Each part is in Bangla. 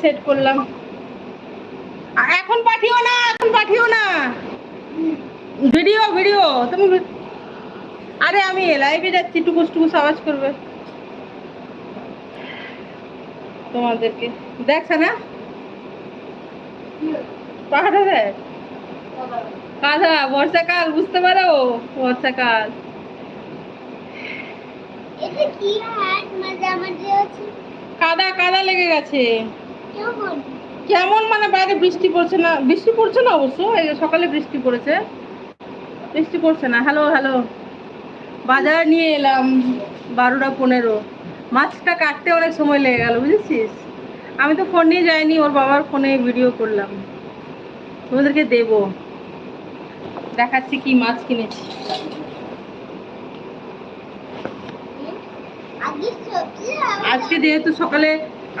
সেট করলাম। এখন পাঠিও না এখন পাঠিও না। ভিডিও ভিডিও তুমি আরে আমি লাইভে যাচ্ছি টুকুস টুকুস আওয়াজ করবে। তোমাদেরকে। দেখছে না? পাহাড়ে দেখ কাঁধা বর্ষাকাল বুঝতে পারো? বর্ষাকাল। কাদা কাদা লেগে গেছে। কেমন মানে বাইরে বৃষ্টি পড়ছে না? বৃষ্টি পড়ছে না অবশ্য এই যে সকালে বৃষ্টি পড়েছে। বৃষ্টি পড়ছে না। হ্যালো হ্যালো বাজার নিয়ে এলাম বারোটা পনেরো। মাছটা কাটতে অনেক সময় লেগে গেল বুঝেছিস? আমি তো ফোন নিয়ে যাইনি ওর বাবার ফোনে ভিডিও করলাম। তোমাদেরকে দেব। দেখাচ্ছি কি মাছ কিনেছি। আজকে যেহেতু সকালে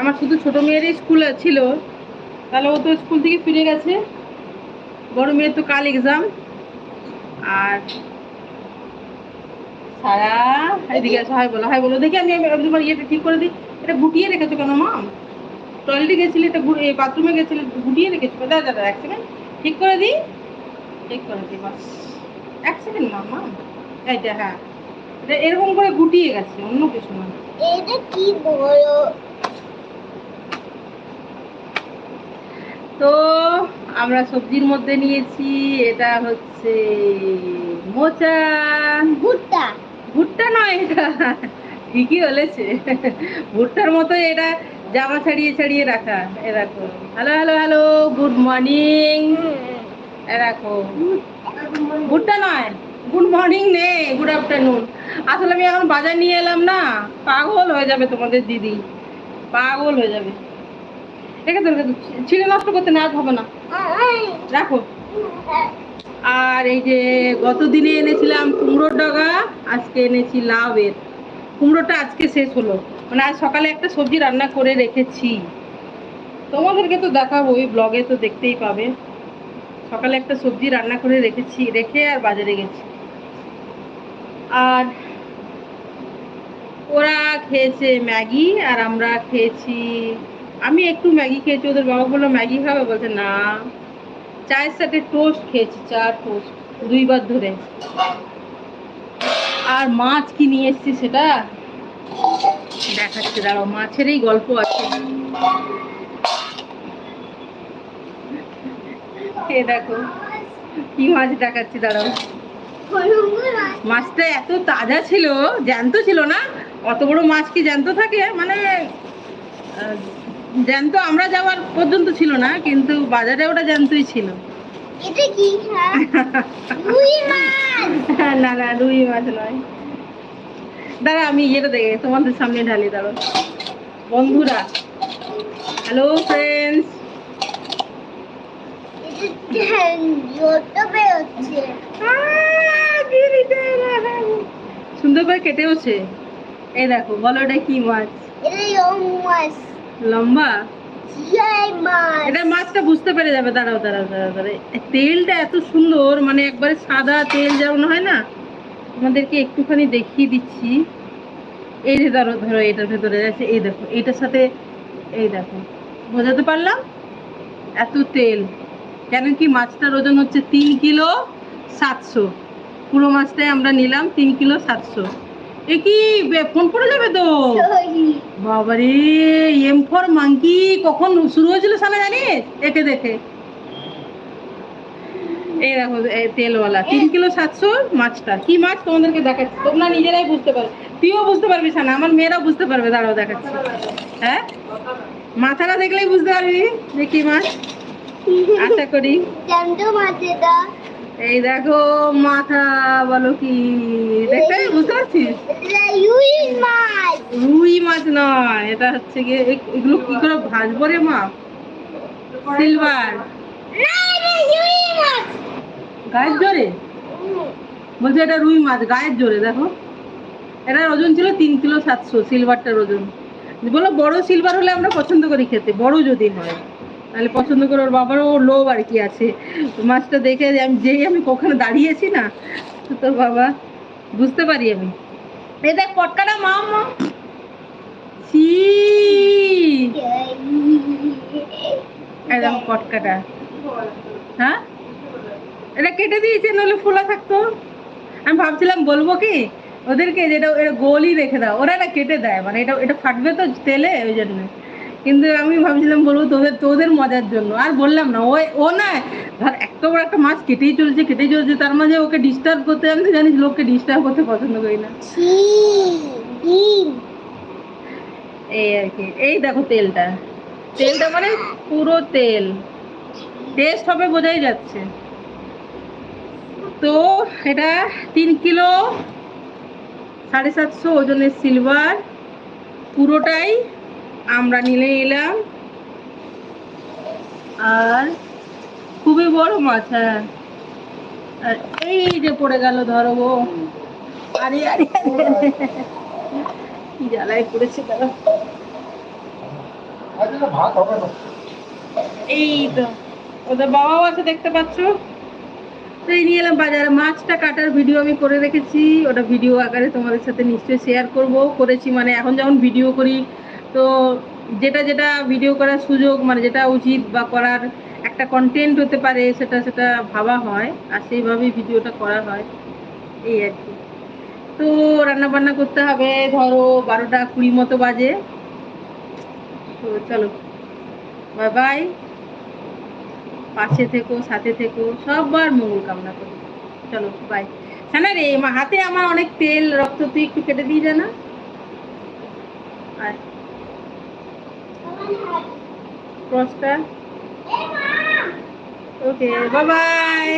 আমার শুধু ছোট মেয়েরই স্কুল ছিল। তাহলে ও তো স্কুল থেকে ফিরে গেছে। বড় মেয়ের তো কাল এক্সাম আর সারা বলো বলো। দেখি আমি ইয়েটা ঠিক করে দিই। এটা গুটিয়ে কেন টয়লেটে বাথরুমে দাদা এক সেকেন্ড ঠিক করে দিই? ঠিক করে দিই এক সেকেন্ড হ্যাঁ। এটা এরকম করে গুটিয়ে গেছে, অন্য কিছু না। কি তো আমরা সবজির মধ্যে নিয়েছি এটা হচ্ছে মোচা। ভুট্টা। ভুট্টা নয় এটা ঠিকই বলেছে। ভুট্টার মতো এটা জামা ছাড়িয়ে ছাড়িয়ে রাখা এরকম। Hello hello hello good morning. এরকম। ভুট্টা নয় গুড মর্নিং নে গুড আফটারনুন। আসলে আমি এখন বাজার নিয়ে এলাম না পাগল হয়ে যাবে তোমাদের দিদি। পাগল হয়ে যাবে। রেখে তো ছিঁড়ে নষ্ট করতে না হবে না। রাখো। আর এই যে গত দিনে এনেছিলাম কুমড়োর ডগা, আজকে এনেছি লাউয়ের। কুমড়োটা আজকে শেষ হলো। মানে আজ সকালে একটা সবজি রান্না করে রেখেছি। তোমাদেরকে তো দেখাবো ওই ব্লগে তো দেখতেই পাবে। সকালে একটা সবজি রান্না করে রেখেছি, রেখে আর বাজারে গেছি। আর ওরা খেয়েছে ম্যাগি, আর আমরা খেয়েছি আমি একটু ম্যাগি খেয়েছি, ওদের বাবা বলল, ম্যাগি খাবে? বলছে, না। চায়ের সাথে টোস্ট খেয়েছি চা টোস্ট দুইবার ধরে। আর মাছ কি নিয়ে এসেছি সেটা? দেখাচ্ছি, দাঁড়াও, মাছেরই গল্প আছে। দেখো, কি মাছ দেখাচ্ছি, দাঁড়াও। মাছটা এত তাজা ছিল, জ্যান্ত ছিল না? অত বড় মাছ কি জ্যান্ত থাকে? মানে জ্যান্ত আমরা যাওয়ার পর্যন্ত ছিল না কিন্তু বাজারে ওটা জ্যান্তই ছিল। এটা কি হ্যাঁ? রুই মাছ! না না রুই মাছ নয়। দাঁড়া আমি ইয়েটা দেখে তোমাদের সামনে ঢালি দাঁড়ো বন্ধুরা হ্যালো ফ্রেন্ডস সুন্দর করে কেটেওছে এই দেখো বলো এটা কি মাছ? এটা রং মাছ। লম্বা? এটা মাছটা বুঝতে পেরে যাবে দাঁড়াও দাঁড়াও দাঁড়াও দাঁড়াও। তেলটা এত সুন্দর মানে একবারে সাদা তেল যেমন হয় না তোমাদেরকে একটুখানি দেখিয়ে দিচ্ছি। এই যে ধরো ধরো এটার ভেতরে আছে এই দেখো এটার সাথে এই দেখো বোঝাতে পারলাম? এত তেল কেন কি মাছটার ওজন হচ্ছে তিন কিলো সাতশো। পুরো মাছটাই আমরা নিলাম তিন কিলো সাতশো। এ কি ফোন পড়ে যাবে তো? বাবারে এম ফর মাঙ্কি কখন শুরু হয়েছিল সামনে জানিস? একে দেখে। এই দেখো তেলওয়ালা তিন কিলো সাতশো মাছটা। কি মাছ? তোমাদেরকে দেখাচ্ছি। তোমরা নিজেরাই বুঝতে পারবে তুইও বুঝতে পারবি না আমার মেয়েরাও বুঝতে পারবে। দাঁড়াও দেখাচ্ছি। হ্যাঁ? মাথাটা দেখলেই বুঝতে পারবি যে কি মাছ। আশা করি। এই দেখো মাথা বলো কি? দেখতে বুঝতে পারছিস? রুই মাছ। নয় এটা হচ্ছে গিয়ে এগুলো কি করে ভাজবো রে মা? সিলভার। গায়ের জোরে? বলছে এটা রুই মাছ গায়ের জোরে দেখো। এটার ওজন ছিল তিন কিলো সাতশো সিলভারটার ওজন। বলো বড় সিলভার হলে আমরা পছন্দ করি খেতে বড় যদি হয়। তাহলে পছন্দ করে ওর বাবারও লোভ আর কি আছে। মাছটা দেখে আমি যেই আমি কখনো দাঁড়িয়েছি না তোর বাবা, বুঝতে পারি আমি। এই দেখ, পটকাটা মা মা ছি। একদম কটকাটা হ্যাঁ? এটা কেটে দিয়েছে নাহলে ফোলা থাকতো। আমি ভাবছিলাম বলব কি, ওদেরকে যেটা এটা গোলই রেখে দাও। ওরা এটা কেটে দেয় মানে এটা এটা ফাটবে তো তেলে, ওই জন্য। কিন্তু আমি ভাবছিলাম বলব তোদের তোদের মজার জন্য। আর বললাম না, ওই, ও না ধর, এত বড় একটা মাছ কেটেই চলছে কেটেই চলছে, তার মাঝে ওকে ডিস্টার্ব করতে আমি তো জানিস লোককে ডিস্টার্ব করতে পছন্দ করি না। এই আর কি, এই দেখো তেলটা। তেলটা মানে পুরো তেল। টেস্ট হবে বোঝাই যাচ্ছে। তো এটা তিন কিলো, সাড়ে সাতশো ওজনের সিলভার পুরোটাই আমরা নিলে নিলাম আর খুবই বড় মাছ হ্যাঁ। আর এই যে পড়ে গেল ধরো আরে আরে। কি জ্বালায় পড়েছে এই তো, ওদের বাবাও আছে দেখতে পাচ্ছ? এই নিয়ে এলাম বাজারে। মাছটা কাটার ভিডিও আমি করে রেখেছি। ওটা ভিডিও আকারে তোমাদের সাথে নিশ্চয়ই শেয়ার করব। করেছি মানে এখন যখন ভিডিও করি তো যেটা যেটা ভিডিও করার সুযোগ মানে যেটা উচিত বা করার একটা কন্টেন্ট হতে পারে, সেটা সেটা ভাবা হয় আর সেইভাবেই ভিডিওটা করা হয়। এই আর কি। তো রান্না বান্না করতে হবে, ধরো বারোটা কুড়ি মতো বাজে। তো চলো বাই বাই পাশে থেকো, সাথে থেকো সববার মঙ্গল কামনা করি। চলো বাই সানা রে হাতে আমার অনেক তেল, রক্ত, তুই একটু কেটে দিয়ে জানা আর ক্রসটা ওকে বাই বাই